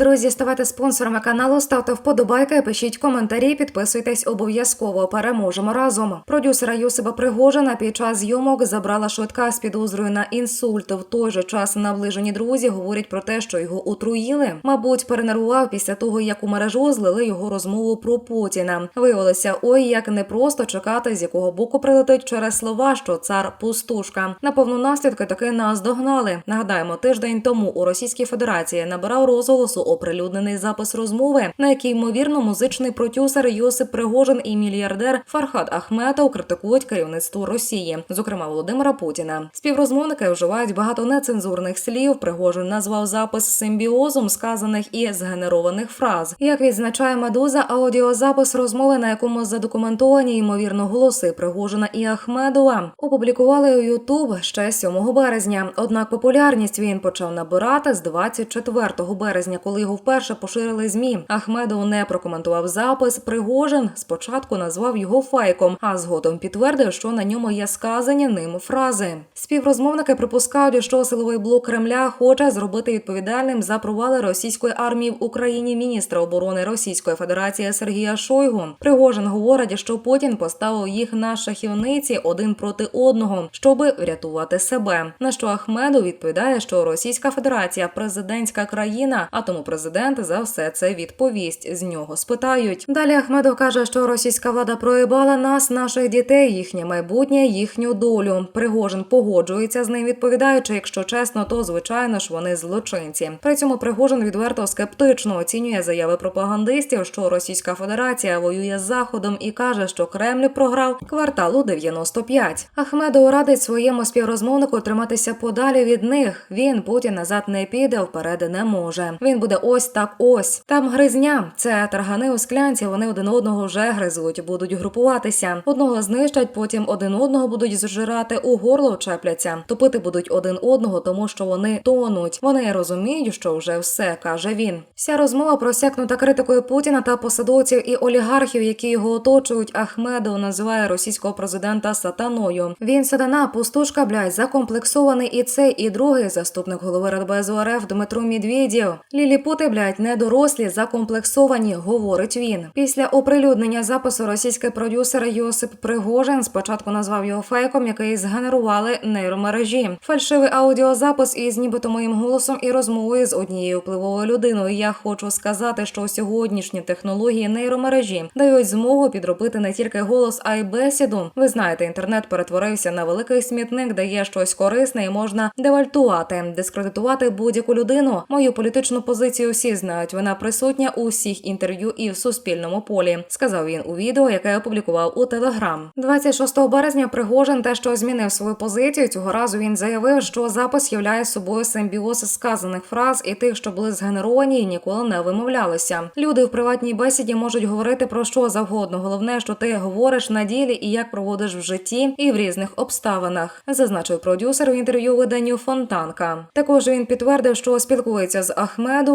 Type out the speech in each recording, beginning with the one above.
Друзі, ставайте спонсорами каналу, ставте вподобайки, пишіть коментарі, підписуйтесь обов'язково. Переможемо разом. Продюсера Юсипа Пригожина під час зйомок забрала швидка з підозрою на інсульт. В той же час наближені друзі говорять про те, що його отруїли. Мабуть, перенервував після того, як у мережу злили його розмову про Путіна. Виявилося, ой, як непросто чекати, з якого боку прилетить через слова, що цар пустушка. Напевно, наслідки таки нас догнали. Нагадаємо, тиждень тому у Російській Федерації набирав розголосу оприлюднений запис розмови, на якій ймовірно музичний продюсер Йосип Пригожин і мільярдер Фархад Ахметов критикують керівництво Росії, зокрема Володимира Путіна. Співрозмовники вживають багато нецензурних слів. Пригожин назвав запис симбіозом сказаних і згенерованих фраз. Як відзначає Медуза, аудіозапис розмови, на якому задокументовані ймовірно голоси Пригожина і Ахмедова, опублікували у Ютуб ще 7 березня. Однак популярність він почав набирати з 24 березня, коли його вперше поширили змі. Ахмедов не прокоментував запис. Пригожин спочатку назвав його фейком, а згодом підтвердив, що на ньому є сказані ним фрази. Співрозмовники припускають, що силовий блок Кремля хоче зробити відповідальним за провали російської армії в Україні міністра оборони Російської Федерації Сергія Шойгу. Пригожин говорить, що Путін поставив їх на шахівниці один проти одного, щоби врятувати себе. На що Ахмедов відповідає, що Російська Федерація президентська країна, а тому президент за все це відповість. З нього спитають. Далі Ахмедов каже, що російська влада проїбала нас, наших дітей, їхнє майбутнє, їхню долю. Пригожин погоджується з ним, відповідаючи, якщо чесно, то звичайно ж вони злочинці. При цьому Пригожин відверто скептично оцінює заяви пропагандистів, що Російська Федерація воює з заходом і каже, що Кремль програв кварталу 95. Ахмедов радить своєму співрозмовнику триматися подалі від них. Він Путін назад не піде, вперед не може. Він буде ось так ось. Там гризня. Це таргани у склянці. Вони один одного вже гризуть, будуть групуватися. Одного знищать, потім один одного будуть зжирати, у горло вчепляться. Топити будуть один одного, тому що вони тонуть. Вони розуміють, що вже все каже він. Вся розмова просякнута критикою Путіна та посадовців і олігархів, які його оточують. Ахмедов називає російського президента сатаною. Він сатана, пустушка, блядь, закомплексований і цей, і другий заступник голови Радбезу РФ Дмитро Медведєв. Ліліпути, блядь, недорослі, закомплексовані, говорить він. Після оприлюднення запису російський продюсер Йосип Пригожин спочатку назвав його фейком, який згенерували нейромережі. Фальшивий аудіозапис із нібито моїм голосом і розмовою з однією впливовою людиною. Я хочу сказати, що сьогоднішні технології нейромережі дають змогу підробити не тільки голос, а й бесіду. Ви знаєте, інтернет перетворився на великий смітник, де є щось корисне і можна девальтувати, дискредитувати будь-яку людину. Мою політичну позицію всі знають. Вона присутня у всіх інтерв'ю і в суспільному полі. Сказав він у відео, яке опублікував у Телеграм. 26 березня Пригожин те, що змінив свою позицію. Цього разу він заявив, що запис являє собою симбіоз сказаних фраз і тих, що були згенеровані і ніколи не вимовлялися. Люди в приватній бесіді можуть говорити про що завгодно. Головне, що ти говориш на ділі і як проводиш в житті і в різних обставинах, зазначив продюсер в інтерв'ю виданню Фонтанка. Також він підтвердив, що спілкується з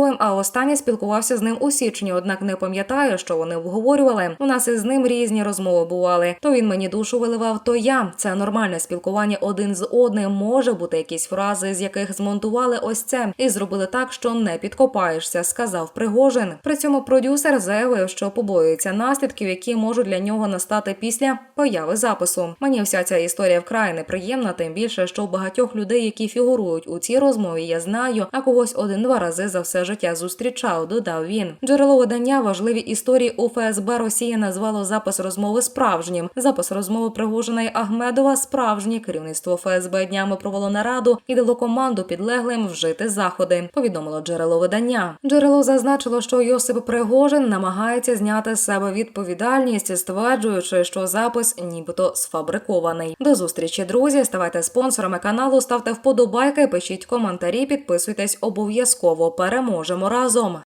Ахмедовим, а останній спілкувався з ним у січні, однак не пам'ятає, що вони обговорювали. У нас із ним різні розмови бували. То він мені душу виливав, то я. Це нормальне спілкування один з одним. Може бути якісь фрази, з яких змонтували ось це, і зробили так, що не підкопаєшся, сказав Пригожин. При цьому продюсер заявив, що побоюється наслідків, які можуть для нього настати після появи запису. Мені вся ця історія вкрай неприємна, тим більше, що багатьох людей, які фігурують у цій розмові, я знаю, а когось один-два рази за все життя зустрічав. Додав він. Джерело видання важливі історії у ФСБ Росії назвало запис розмови справжнім. Запис розмови Пригожина Ахмедова справжній. Керівництво ФСБ днями провело нараду і дало команду підлеглим вжити заходи. Повідомило джерело видання. Джерело зазначило, що Йосип Пригожин намагається зняти з себе відповідальність, стверджуючи, що запис нібито сфабрикований. До зустрічі, друзі. Ставайте спонсорами каналу, ставте вподобайки, пишіть коментарі, підписуйтесь обов'язково. Переможемо разом.